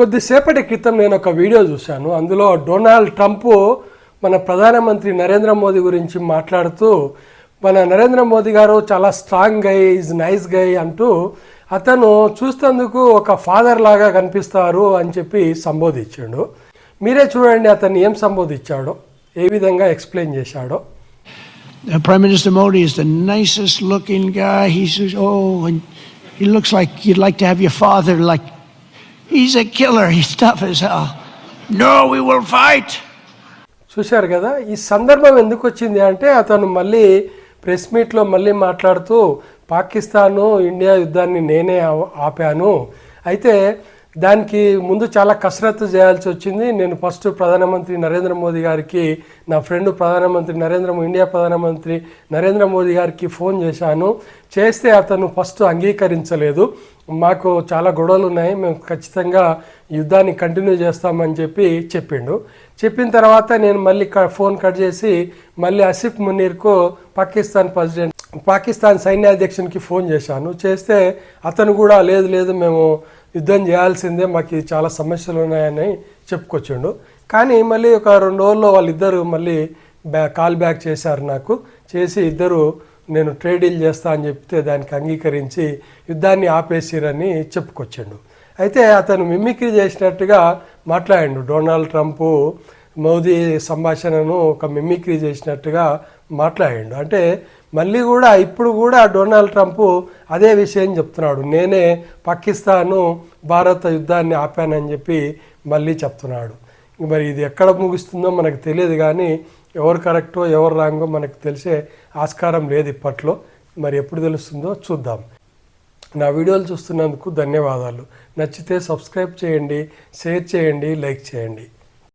కొద్దిసేపటి క్రితం నేను ఒక వీడియో చూశాను అందులో డొనాల్డ్ ట్రంప్ మన ప్రధానమంత్రి నరేంద్ర మోదీ గురించి మాట్లాడుతూ మన నరేంద్ర మోదీ గారు చాలా strong guy is nice guy అంటూ అతను చూస్తేందుకు ఒక ఫాదర్ లాగా కనిపిస్తారు అని చెప్పి సంబోధించాడు మీరే చూడండి అతన్ని ఏం సంబోధించాడో ఏ విధంగా ఎక్స్ప్లెయిన్ చేశాడో prime Prime Minister Modi is the nicest looking guy. He's oh, and he looks like you'd like to have your father. Like he's a killer. He's tough as hell. No, we will fight. చూశారు కదా ఈ సందర్భం ఎందుకు వచ్చింది అంటే అతను మళ్ళీ press మీట్లో మళ్ళీ మాట్లాడుతూ పాకిస్తాను ఇండియా యుద్ధాన్ని నేనే ఆ- ఆపాను అయితే దానికి ముందు చాలా కసరత్తు చేయాల్సి వచ్చింది. నేను ఫస్ట్ ప్రధానమంత్రి నరేంద్ర మోదీ గారికి నా ఫ్రెండ్ ప్రధానమంత్రి నరేంద్ర మో- ఇండియా ప్రధానమంత్రి నరేంద్ర మోదీ గారికి ఫోన్ చేశాను. చేస్తే అతను ఫస్ట్ అంగీకరించలేదు. మాకు చాలా గొడవలు ఉన్నాయి. మేము ఖచ్చితంగా యుద్ధాన్ని కంటిన్యూ చేస్తామని చెప్పి చెప్పిండు. చెప్పిన తర్వాత నేను మళ్ళీ క- ఫోన్ కట్ చేసి మళ్ళీ అసిఫ్ మునీర్కు పాకిస్తాన్ ప్రెసిడెంట్ పాకిస్తాన్ సైన్యాధ్యక్షునికి ఫోన్ చేశాను. చేస్తే అతను కూడా లేదు లేదు మేము యుద్ధం చేయాల్సిందే మాకు చాలా సమస్యలు ఉన్నాయని చెప్పుకొచ్చిండు. కానీ మళ్ళీ ఒక రెండు రోజుల్లో వాళ్ళిద్దరు మళ్ళీ బ్యా కాల్ బ్యాక్ చేశారు నాకు. చేసి ఇద్దరు నేను ట్రేడ్ చేస్తా అని చెప్తే దానికి అంగీకరించి యుద్ధాన్ని ఆపేసిరని చెప్పుకొచ్చిండు. అయితే అతను మిమిక్రీ చేసినట్టుగా మాట్లాడిండు. డొనాల్డ్ ట్రంప్ మోదీ సంభాషణను ఒక మిమిక్రీ చేసినట్టుగా మాట్లాడిండు. అంటే మళ్ళీ కూడా ఇప్పుడు కూడా డొనాల్డ్ ట్రంప్ అదే విషయం చెప్తున్నాడు. నేనే పాకిస్తాను భారత యుద్ధాన్ని ఆపానని చెప్పి మళ్ళీ చెప్తున్నాడు. మరి ఇది ఎక్కడ ముగుస్తుందో మనకు తెలియదు కానీ ఎవరు కరెక్టో ఎవరు రాంగో మనకు తెలిసే ఆస్కారం లేదు ఇప్పట్లో. మరి ఎప్పుడు తెలుస్తుందో చూద్దాం. నా వీడియోలు చూస్తున్నందుకు ధన్యవాదాలు. నచ్చితే సబ్స్క్రైబ్ చేయండి షేర్ చేయండి లైక్ చేయండి.